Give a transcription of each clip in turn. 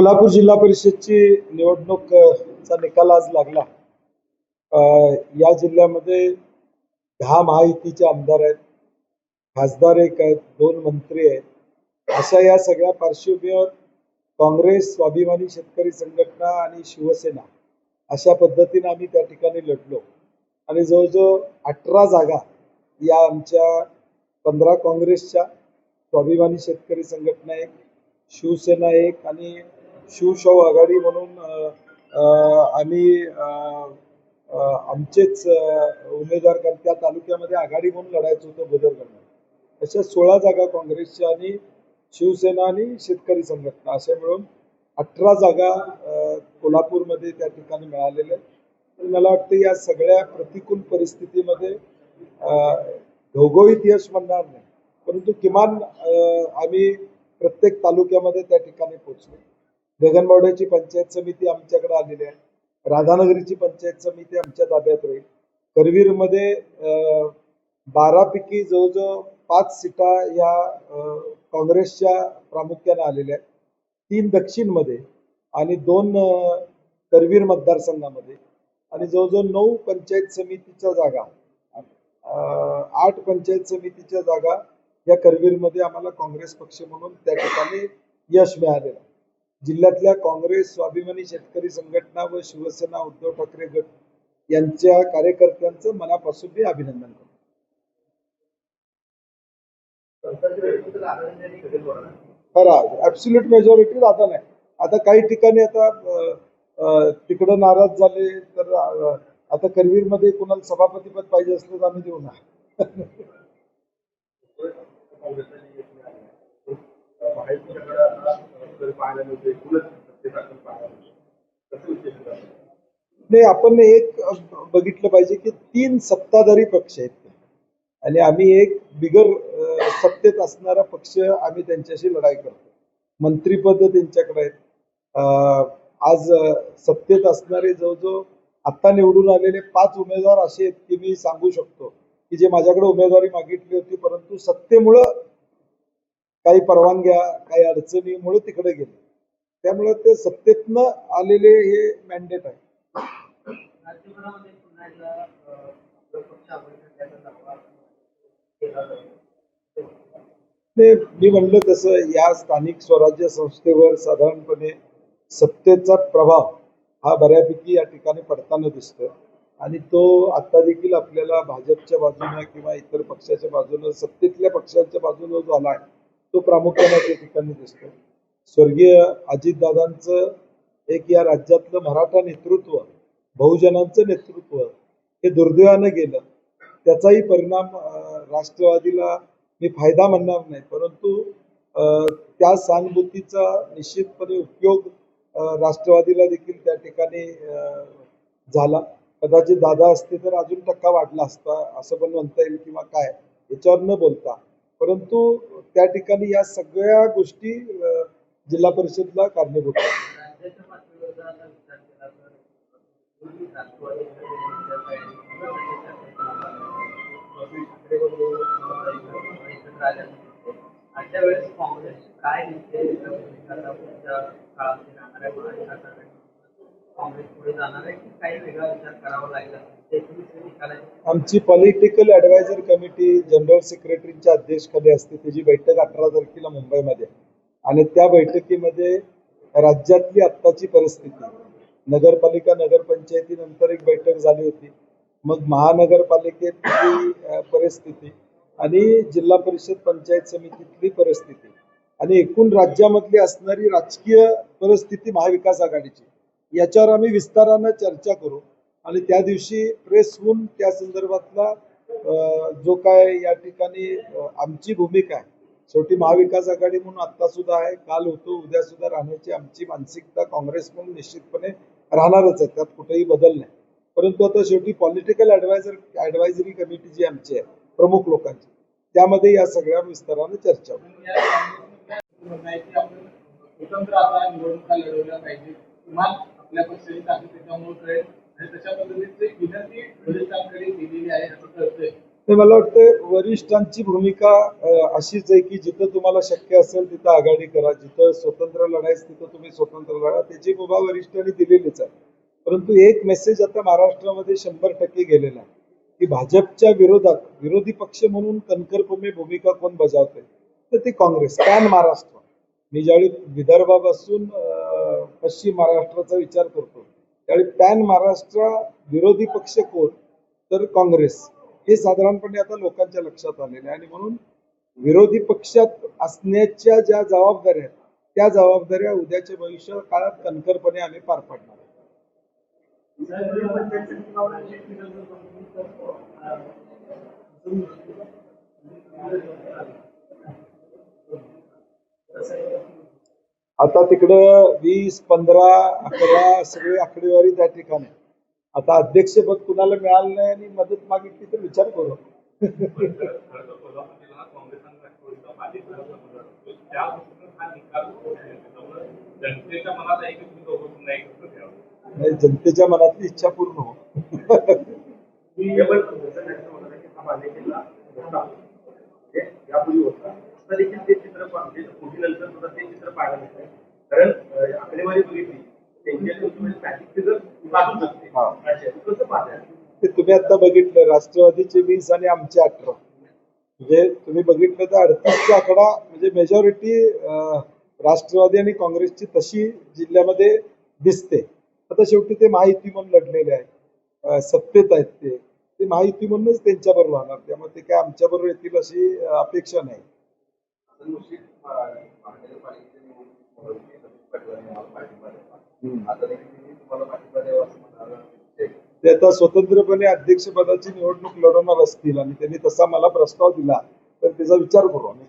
कोल्हापूर जिल्हा परिषदची निवडणूक चा निकाल आज लागला. या जिल्ह्यामध्ये दहा महायुतीचे आमदार आहेत खासदार एक आहेत दोन मंत्री आहेत. अशा या सगळ्या पार्श्वभूमीवर काँग्रेस स्वाभिमानी शेतकरी संघटना आणि शिवसेना अशा पद्धतीने आम्ही त्या ठिकाणी लढलो. आणि जवळजवळ अठरा जागा या आमच्या पंधरा काँग्रेसच्या स्वाभिमानी शेतकरी संघटना एक शिवसेना एक आणि शिवशाहू आघाडी म्हणून आम्ही आमचेच उमेदवार कारण त्या तालुक्यामध्ये आघाडी म्हणून लढायचं होतं बदलगड अशा सोळा जागा काँग्रेसच्या आणि शिवसेना आणि शेतकरी संघटना अशा मिळून अठरा जागा कोल्हापूरमध्ये त्या ठिकाणी मिळालेल्या आहेत. तर मला वाटतं या सगळ्या प्रतिकूल परिस्थितीमध्ये अ, घवघवीत यश म्हणणार नाही. परंतु किमान आम्ही प्रत्येक तालुक्यामध्ये त्या ठिकाणी पोहोचलो. गगनबावड्याची पंचायत समिती आमच्याकडे आलेली आहे. राधानगरीची पंचायत समिती आमच्या ताब्यात राहील. करवीरमध्ये बारापैकी जवळजवळ पाच सीटा या काँग्रेसच्या प्रामुख्याने आलेल्या आहेत. तीन दक्षिणमध्ये आणि दोन करवीर मतदारसंघामध्ये. आणि जवळजवळ नऊ पंचायत समितीच्या जागा. आठ पंचायत समितीच्या जागा या करवीरमध्ये आम्हाला काँग्रेस पक्ष म्हणून त्या ठिकाणी यश मिळालेलं आहे. जिल्ह्यातल्या काँग्रेस स्वाभिमानी शेतकरी संघटना व शिवसेना उद्धव ठाकरे गट यांच्या कार्यकर्त्यांचं मनापासून मी अभिनंदन करतो. खरा मेजॉरिटी आता नाही. आता काही ठिकाणी आता तिकडं नाराज झाले तर आता आता करवीरमध्ये कोणाला सभापतीपद पाहिजे असलं तर आम्ही देऊ ना. नाही आपण एक बघितलं पाहिजे की तीन सत्ताधारी पक्ष आहेत आणि आम्ही एक बिगर सत्तेत असणारा पक्ष आम्ही त्यांच्याशी लढाई करतो. मंत्रीपद त्यांच्याकडे आहेत. आज सत्तेत असणारे जवळजवळ आता निवडून आलेले पाच उमेदवार असे आहेत की मी सांगू शकतो की जे माझ्याकडे उमेदवारी मागितली होती परंतु सत्तेमुळं काही परवानग्या काही अडचणीमुळे तिकडे गेले. त्यामुळे ते सत्तेतनं आलेले हे मॅन्डेट आहे. ते मी म्हणलं तसं या स्थानिक स्वराज्य संस्थेवर साधारणपणे सत्तेचा प्रभाव हा बऱ्यापैकी या ठिकाणी पडताना दिसतोय. आणि तो आता देखील आपल्याला भाजपच्या बाजूने किंवा इतर पक्षाच्या बाजूने सत्तेतल्या पक्षाच्या बाजूने जो आला आहे तो प्रामुख्याने त्या ठिकाणी दिसतोय स्वर्गीय अजितदादांचं एक या राज्यातलं मराठा नेतृत्व बहुजनांचं नेतृत्व हे दुर्दैवानं गेलं. त्याचाही परिणाम राष्ट्रवादीला मी फायदा म्हणणार नाही. परंतु अं, त्या सहानुभूतीचा निश्चितपणे उपयोग राष्ट्रवादीला देखील त्या ठिकाणी अं, झाला. कदाचित दादा असते तर अजून टक्का वाढला असता असं पण म्हणता येईल किंवा काय याच्यावर न बोलता. परंतु त्या ठिकाणी या सगळ्या गोष्टी जिल्हा परिषदला कारणीभूत अशा वेळेस काँग्रेस काय काँग्रेस पुढे जाणार आहे की काही वेगळा विचार करावा आमची पॉलिटिकल ऍडवायझर कमिटी जनरल सेक्रेटरीच्या अध्यक्षखाली असते त्याची बैठक अठरा तारखेला मुंबईमध्ये आणि त्या बैठकीमध्ये राज्यातली आत्ताची परिस्थिती नगरपालिका नगरपंचायतीनंतर एक बैठक झाली होती. मग महानगरपालिकेतली परिस्थिती आणि जिल्हा परिषद पंचायत समितीतली परिस्थिती आणि एकूण राज्यामधली असणारी राजकीय परिस्थिती महाविकास आघाडीची. याच्यावर आम्ही विस्तारानं चर्चा करू. आणि त्या दिवशी प्रेस होऊन त्या संदर्भातला जो काय या ठिकाणी आमची भूमिका आहे. शेवटी महाविकास आघाडी म्हणून आता सुद्धा आहे. काल होतो उद्या सुद्धा राहण्याची आमची मानसिकता काँग्रेस म्हणून निश्चितपणे राहणारच आहे. त्यात कुठेही बदल नाही. परंतु आता शेवटी पॉलिटिकल ऍडवायझर ऍडवायझरी कमिटी जी आमची आहे प्रमुख लोकांची त्यामध्ये या सगळ्या विस्ताराने चर्चा होईल. आपल्या पक्षाने त्याच्यामुळे तशा पद्धतीची विनंती वरिष्ठांकडे केलेली आहे असं कळतंय. मला वाटतं वरिष्ठांची भूमिका अशीच आहे की जिथं तुम्हाला शक्य असेल तिथं आघाडी करा जिथं स्वतंत्र लढायच तिथं तुम्ही स्वतंत्र लढा. त्याची मुभा वरिष्ठांनी दिलेलीच आहे. परंतु एक मेसेज आता महाराष्ट्रामध्ये शंभर टक्के गेलेला आहे की भाजपच्या विरोधात विरोधी पक्ष म्हणून कणखरपणे भूमिका कोण बजावते तर ते काँग्रेस पॅन महाराष्ट्र. मी ज्यावेळी विदर्भापासून पश्चिम महाराष्ट्राचा विचार करतो. त्यावेळी पॅन महाराष्ट्र विरोधी पक्ष कोण? तर काँग्रेस. हे साधारणपणे आता लोकांच्या लक्षात आलेले आहे. आणि म्हणून विरोधी पक्षात असण्याच्या ज्या जबाबदाऱ्या आहेत त्या जबाबदाऱ्या उद्याच्या भविष्य काळात कणखरपणे आम्ही पार पाडणार आहोत. आता तिकडं वीस पंधरा अकरा सगळे आकडेवारी त्या ठिकाणी. आता अध्यक्षपद कुणाला मिळालं नाही आणि मदत मागितली तर विचार करू खरं तर कोल्हापूर जिल्हा काँग्रेस आणि राष्ट्रवादीचा बाधित झाला त्या दृष्टीनं हा निकाल त्यामुळे जनतेच्या मनात आहे की तुम्ही दोघं पुन्हा एकत्र घ्यावं नाही, जनतेच्या मनातली इच्छा पूर्ण हो केवळ संघटनेचं म्हणणं आहे की हा बालेकिल्ला होता म्हणजे यापूर्वी होता आता देखील ते चित्र पा- जे फुटीनंतर सुद्धा ते चित्र पाहायला मिळतंय कारण अं, आकडेवारी बघितली त्यांच्या स्टॅटिक फिगर वाढू शकते हा. अच्छा, कसं पाहताय ते तुम्ही आता बघितलं राष्ट्रवादीचे वीस आणि आमचे अठरा. म्हणजे तुम्ही बघितलं तर अडतीसचा आकडा म्हणजे मेजॉरिटी राष्ट्रवादी आणि काँग्रेसची तशी जिल्ह्यामध्ये दिसते. आता शेवटी ते महायुती म्हणून लढलेले आहेत. सत्तेत आहेत ते. ते महायुती म्हणूनच त्यांच्याबरोबर राहणार. त्यामुळे ते काय आमच्याबरोबर येतील अशी अपेक्षा नाही. आता ते आता स्वतंत्रपणे अध्यक्षपदाची निवडणूक लढवणार असतील आणि त्यांनी तसा मला प्रस्ताव दिला तर त्याचा विचार करू आम्ही.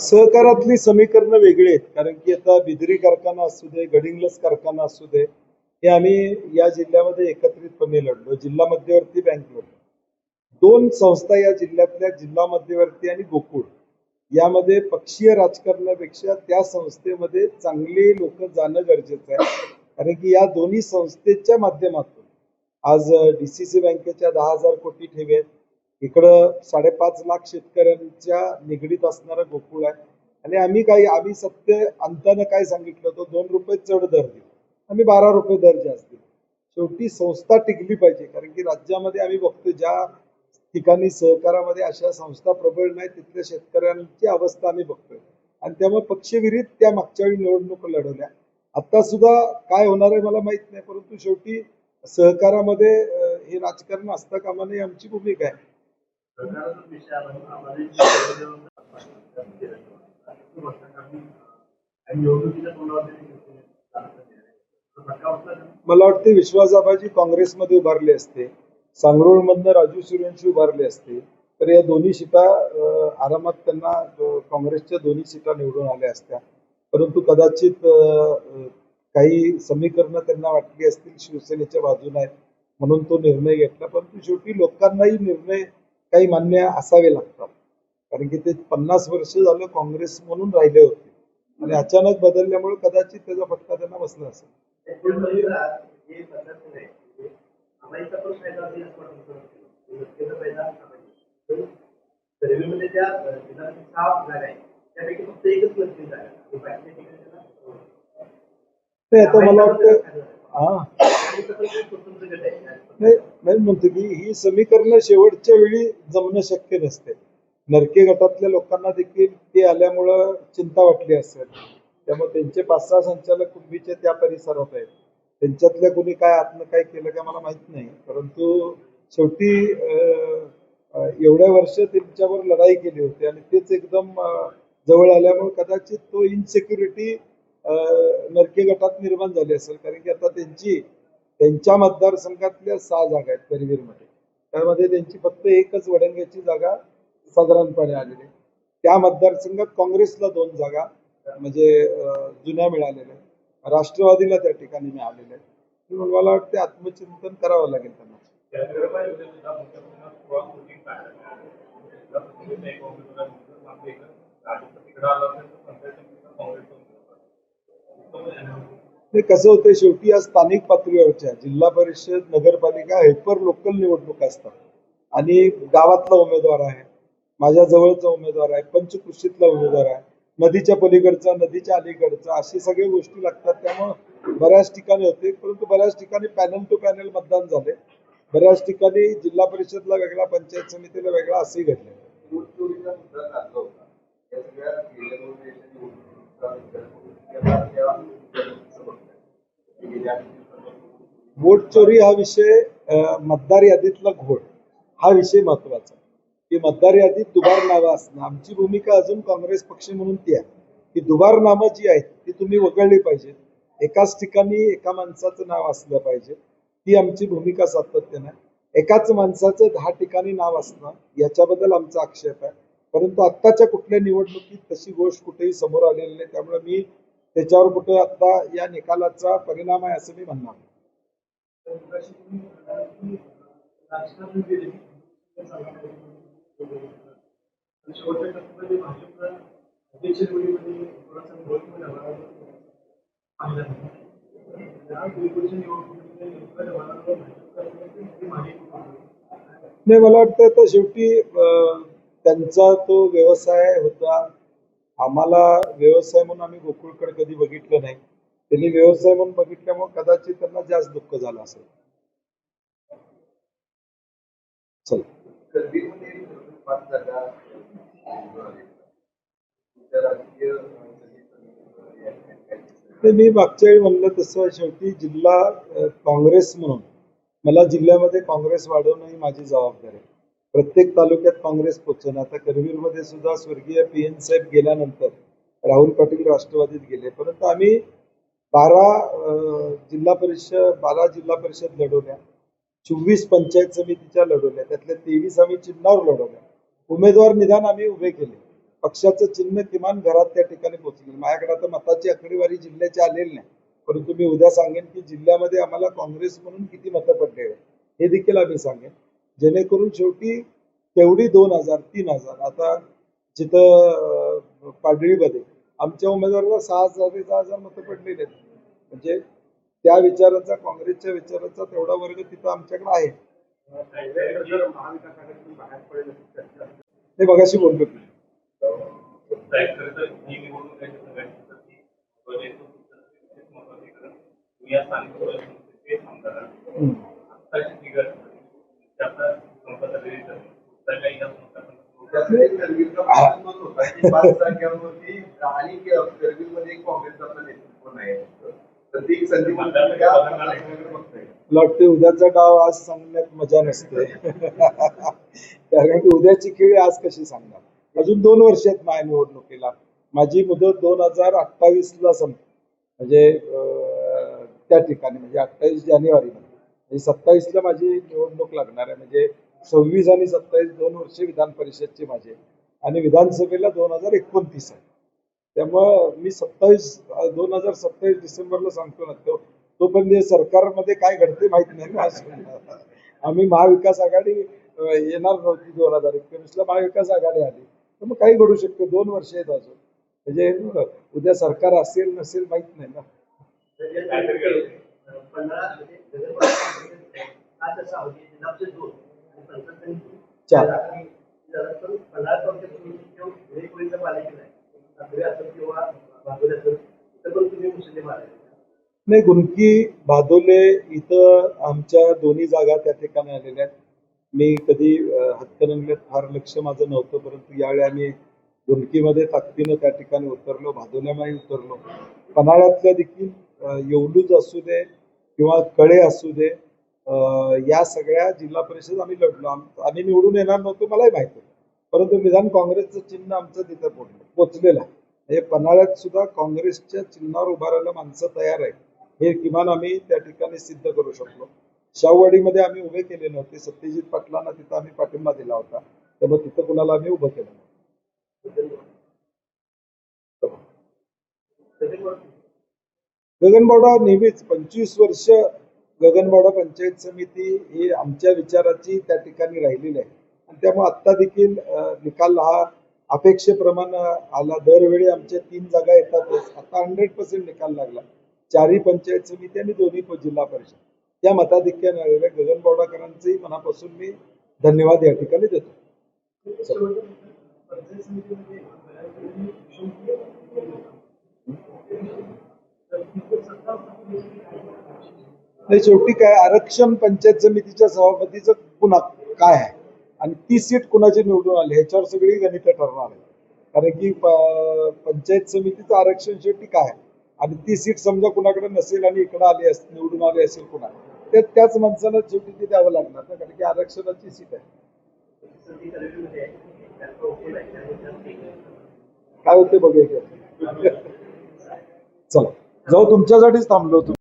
सहकारातली समीकरणं वेगळी आहेत कारण की आता बिदरी कारखाना असू दे गडिंग्लज कारखाना असू दे हे आम्ही या जिल्ह्यामध्ये एकत्रितपणे लढलो. जिल्हा मध्यवर्ती बँक लढलो. दोन संस्था या जिल्ह्यातल्या जिल्हा मध्यवर्ती आणि गोकुळ. यामध्ये पक्षीय राजकारणापेक्षा त्या संस्थेमध्ये चांगले लोक जाणं गरजेचं आहे. कारण की या दोन्ही संस्थेच्या माध्यमातून आज डीसीसी बँकेच्या दहा हजार कोटी ठेवी आहेत. इकडं साडेपाच लाख शेतकऱ्यांच्या निगडीत असणारं गोकुळ आहे. आणि आम्ही काही आम्ही सत्य अंतानं काय सांगितलं होतं? दोन रुपये चढ दर देऊ आम्ही बारा रुपये दर जास्त शेवटी संस्था टिकली पाहिजे कारण की राज्यामध्ये आम्ही बघतो ज्या ठिकाणी सहकारामध्ये अशा संस्था प्रबळ नाही तिथल्या शेतकऱ्यांची अवस्था आम्ही बघतोय. आणि त्यामुळे पक्षविरीत त्या मागच्या वेळी निवडणूक लढवल्या. आता सुद्धा काय होणार आहे मला माहीत नाही परंतु शेवटी सहकारामध्ये हे राजकारण असता कामा नये आमची भूमिका आहे. निवडणुकीच्या तोंडावर मला वाटते विश्वासाबाजी काँग्रेसमध्ये उभारले असते. सांगरूळमधनं राजू सूर्यवंशी उभारले असते. तर या दोन्ही सीटा आरामात त्यांना काँग्रेसच्या दोन्ही सीटा निवडून आल्या असत्या. परंतु कदाचित काही समीकरणं त्यांना वाटली असतील शिवसेनेच्या बाजूने आहेत म्हणून तो निर्णय घेतला. परंतु शेवटी लोकांनाही निर्णय काही मान्य असावे लागतात. कारण की ते पन्नास वर्ष झालं काँग्रेस म्हणून राहिले होते. आणि अचानक बदलल्यामुळे कदाचित त्याचा फटका त्यांना बसला असेल. रेल्वेमध्ये सहा जागा आहेत त्यापैकी फक्त एकच जागा बाकीच्या ठिकाणी आता मला वाटतं हा म्हणतो की ही समीकरणं शेवटच्या वेळी जमणं शक्य नसते नरके गटातल्या लोकांना देखील ते आल्यामुळं चिंता वाटली असेल त्यामुळे त्यांचे पाच सहा संचालक कुंभीचे त्या परिसरात आहेत. त्यांच्यातल्या कुणी काय आतनं काय केलं काय मला माहीत नाही. परंतु शेवटी एवढ्या वर्ष त्यांच्यावर लढाई केली होती आणि तेच एकदम जवळ आल्यामुळे कदाचित तो इनसेक्युरिटी नरके गटात निर्माण झाली असेल. कारण की आता त्यांची त्यांच्या मतदारसंघातल्या सहा जागा आहेत करवीरमध्ये त्यामध्ये त्यांची फक्त एकच वडंग्याची जागा साधारणपणे आलेली त्या मतदारसंघात काँग्रेसला दोन जागा म्हणजे जुन्या मिळालेल्या आहेत. राष्ट्रवादीला त्या ठिकाणी मिळालेल्या आहेत. म्हणून मला वाटते आत्मचिंतन करावं लागेल त्यांना. ते कसं होतं शेवटी या स्थानिक पातळीवरच्या जिल्हा परिषद नगरपालिका हायपर लोकल निवडणुका असतात. आणि गावातला उमेदवार आहे माझ्या जवळचा उमेदवार आहे पंचकृषीतला उमेदवार आहे. नदीच्या पलीकडचा नदीच्या अलीकडचा अशी सगळ्या गोष्टी लागतात. त्यामुळं बऱ्याच ठिकाणी होते परंतु बऱ्याच ठिकाणी पॅनल टू पॅनल मतदान झाले. बऱ्याच ठिकाणी जिल्हा परिषदला वेगळा पंचायत समितीला वेगळा असंही घडलं. वोट चोरी हा विषय मतदार यादीतला घोळ. हा विषय महत्त्वाचा की मतदार यादीत दुबार नावं असणं. आमची भूमिका अजून काँग्रेस पक्ष म्हणून ती आहे. की दुबार नावं जी आहेत ती तुम्ही वगळली पाहिजेत. एकाच ठिकाणी एका माणसाचं नाव असलं पाहिजे ती आमची भूमिका सातत्यानं एकाच माणसाचं दहा ठिकाणी नाव असणं याच्याबद्दल आमचा आक्षेप आहे. परंतु आत्ताच्या कुठल्या निवडणुकीत तशी गोष्ट कुठेही समोर आलेली नाही. त्यामुळे मी त्याच्यावर कुठे आता या निकालाचा परिणाम आहे असं मी म्हणणार नाही. नाही. मला वाटतं तर शेवटी त्यांचा तो व्यवसाय होता. आम्हाला व्यवसाय म्हणून आम्ही गोकुळकडे कधी बघितलं नाही. त्यांनी व्यवसाय म्हणून बघितल्यामुळे कदाचित त्यांना जास्त दुःख झालं असेल. चला. ते मी मागच्या वेळी म्हणलं तसं शेवटी जिल्हा काँग्रेस म्हणून. मला जिल्ह्यामध्ये काँग्रेस वाढवणं ही माझी जबाबदारी आहे. प्रत्येक तालुक्यात काँग्रेस पोचवणं आता करवीरमध्ये सुद्धा स्वर्गीय पी एन साहेब गेल्यानंतर राहुल पाटील राष्ट्रवादीत गेले. परंतु आम्ही बारा जिल्हा परिषद बारा जिल्हा परिषद लढवल्या. चोवीस पंचायत समितीच्या लढवल्या. त्यातल्या तेवीस आम्ही चिन्हावर लढवल्या. उमेदवार निदान आम्ही उभे केले. पक्षाचं चिन्ह किमान घरात त्या ठिकाणी पोहोचले माझ्याकडे आता मताची आकडेवारी जिल्ह्याची आलेली नाही. परंतु मी उद्या सांगेन की जिल्ह्यामध्ये आम्हाला काँग्रेस म्हणून किती मतं पडले हे देखील आम्ही सांगेन. जेणेकरून शेवटी तेवढी दोन हजार तीन हजार आता जिथं पाडळीमध्ये आमच्या उमेदवाराला सहा हजार सहा हजार मतं पडलेली आहेत. म्हणजे त्या विचाराचा काँग्रेसच्या विचाराचा तेवढा वर्ग तिथं आमच्याकडे आहे. बोललो ती बजेटचं विशेष महत्त्वाचं आहे. कारण तुम्ही या स्थानिक स्वराज्य आमदार आहात. हम्म. आत्ताची फिगर त्याचा संपत आलेली तर पुढचा काही या संस्थापन त्याचं एक करवीरचा प्रश्न मत होता की पाच जागांवरती आणि करवीरमध्ये एक काँग्रेसचा आपलं नेतृत्व नाही तर ती एक संधी म्हणून त्या मतदारसंघाकडे बघताय मला वाटते उद्याचा डाव आज सांगण्यात मजा नसते कारण की उद्याची खेळी आज कशी सांगणार? अजून दोन वर्ष आहेत माझ्या निवडणुकीला. माझी मुदत दोन हजार अठ्ठावीस ला संप म्हणजे त्या ठिकाणी म्हणजे अठ्ठावीस जानेवारी म्हणजे सत्तावीस ला माझी निवडणूक लागणार आहे. म्हणजे सव्वीस आणि सत्तावीस दोन वर्ष विधान परिषदचे माझे आणि विधानसभेला दोन हजार एकोणतीस आहे. त्यामुळं मी सत्तावीस दोन हजार सत्तावीस डिसेंबरला सांगतो ना तो तोपर्यंत सरकारमध्ये काय घडते माहीत नाही ना. आम्ही महाविकास आघाडी येणार नव्हती दोन हजार एकवीसला महाविकास आघाडी आली. तर मग काही घडू शकतो. दोन वर्ष आहेत अजून. म्हणजे उद्या सरकार असेल नसेल माहीत नाही ना. चार. नाही गुंकी भादोले इथं आमच्या दोन्ही जागा त्या ठिकाणी आलेल्या आहेत. मी कधी अं, फार लक्ष माझं नव्हतं परंतु यावेळी आम्ही धुमकीमध्ये ताकदीनं त्या ठिकाणी उतरलो भादोल्यामध्ये उतरलो. पन्हाळ्यातल्या देखील येवलूज असू दे किंवा कळे असू दे या सगळ्या जिल्हा परिषद आम्ही लढलो. आम्ही निवडून येणार नव्हतो मलाही माहिती परंतु निदान काँग्रेसचं चिन्ह आमचं तिथं पोचलं पोचलेलं आहे. हे पन्हाळ्यात सुद्धा काँग्रेसच्या चिन्हावर उभारायला माणसं तयार आहेत. हे किमान आम्ही त्या ठिकाणी सिद्ध करू शकलो. शाहूवाडीमध्ये आम्ही उभे केले नव्हते. सत्यजित पाटलांना तिथं आम्ही पाठिंबा दिला होता. त्यामुळे तिथं कुणाला आम्ही उभं केलं नव्हतं. गगनबावडा नेहमीच पंचवीस वर्ष गगनबावडा पंचायत समिती ही आमच्या विचाराची त्या ठिकाणी राहिलेली आहे. आणि त्यामुळे आत्ता देखील निकाल हा अपेक्षेप्रमाणे आला. दरवेळी आमच्या तीन जागा येतातच. आता हंड्रेड पर्सेंट निकाल लागला. चारही पंचायत समिती आणि दोन्ही जिल्हा परिषद. या मताधिक्याने आलेल्या गगनबावडाकरांचेही मनापासून मी धन्यवाद या ठिकाणी देतो. नाही शेवटी काय आरक्षण पंचायत समितीच्या सभापतीचं पुन्हा काय आहे? आणि ती सीट कुणाची निवडून आली? ह्याच्यावर सगळी गणित ठरणार आहे कारण की पंचायत समितीचं आरक्षण शेवटी काय आहे? आणि ती सीट समजा कुणाकडे नसेल आणि इकडे आली निवडून आली असेल कुणाकडे? ते त्याच माणसाला शेवटी द्यावं लागणार ना कारण की आरक्षणाची सीट आहे. काय होते बघूया चला. जाऊ तुमच्यासाठीच थांबलो होतो.